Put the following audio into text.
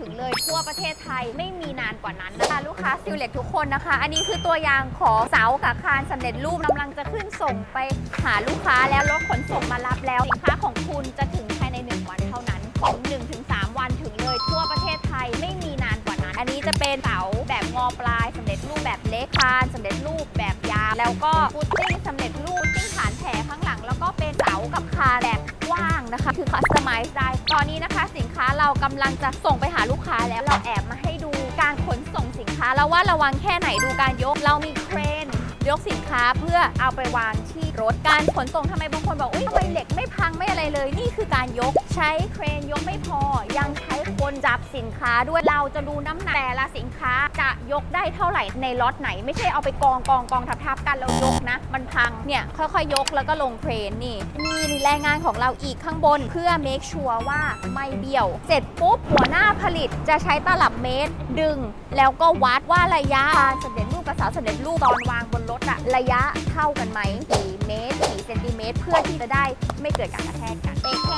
ถึงเลยทั่วประเทศไทยไม่มีนานกว่านั้นนะคะลูกค้าซิลเล็กทุกคนนะคะ อันนี้คือตัวอย่างของเสากับคานสำเร็จรูปกำลังจะขึ้นส่งไปหาลูกค้าแล้วรถขนส่งมารับแล้วสินค้าของคุณจะถึงภายใน 1 วันเท่านั้นของ1ถึง3วันถึงเลยทั่วประเทศไทยไม่มีนานกว่านั้น อันนี้จะเป็นเสาแบบงอปลายสำเร็จรูปแบบเล็กคานสำเร็จรูปแบบยาวแล้วก็ฟุตติ้งสำเร็จรูปติ้งฐานแผงข้างหลัง แล้วก็เป็นเสากับคาน นะคะ คือคัสตอมไมซ์ได้ ตอนนี้นะคะสินค้าเรากำลังจะส่งไปหาลูกค้าแล้วเราแอบมาให้ดูการขนส่งสินค้าแล้วว่าระวังแค่ไหนดูการยก เรามีเครนยกสินค้าเพื่อเอาไปวางที่รถการขนส่งทำไมบางคนบอกอุ้ยทำไมเหล็กไม่พั เลยนี่คือการยกใช้เครนยกไม่พอ ยังใช้คนจับสินค้าด้วยเราจะดูน้ำหนักแต่ละสินค้าจะยกได้เท่าไหร่ในล็อตไหน ไม่ใช่เอาไปกองกองกองทับทับๆกันแล้วยกนะ มันพังเนี่ยค่อยๆ ยกแล้วก็ลงเครนนี่นี่แรงงานของเราอีกข้างบนเพื่อ make sure ว่าไม่เบี้ยว เสร็จปุ๊บหัวหน้าผลิตจะใช้ตลับเมตร ดึง แล้วก็วัดว่าระยะการสำเร็จรูปกับสาสำเร็จรูปตอนวางบนรถอะระยะเท่ากันไหมกี่เมตร เซนติเมตรเพื่อที่จะได้ไม่เกิดการกระแทกกันเป๊ะ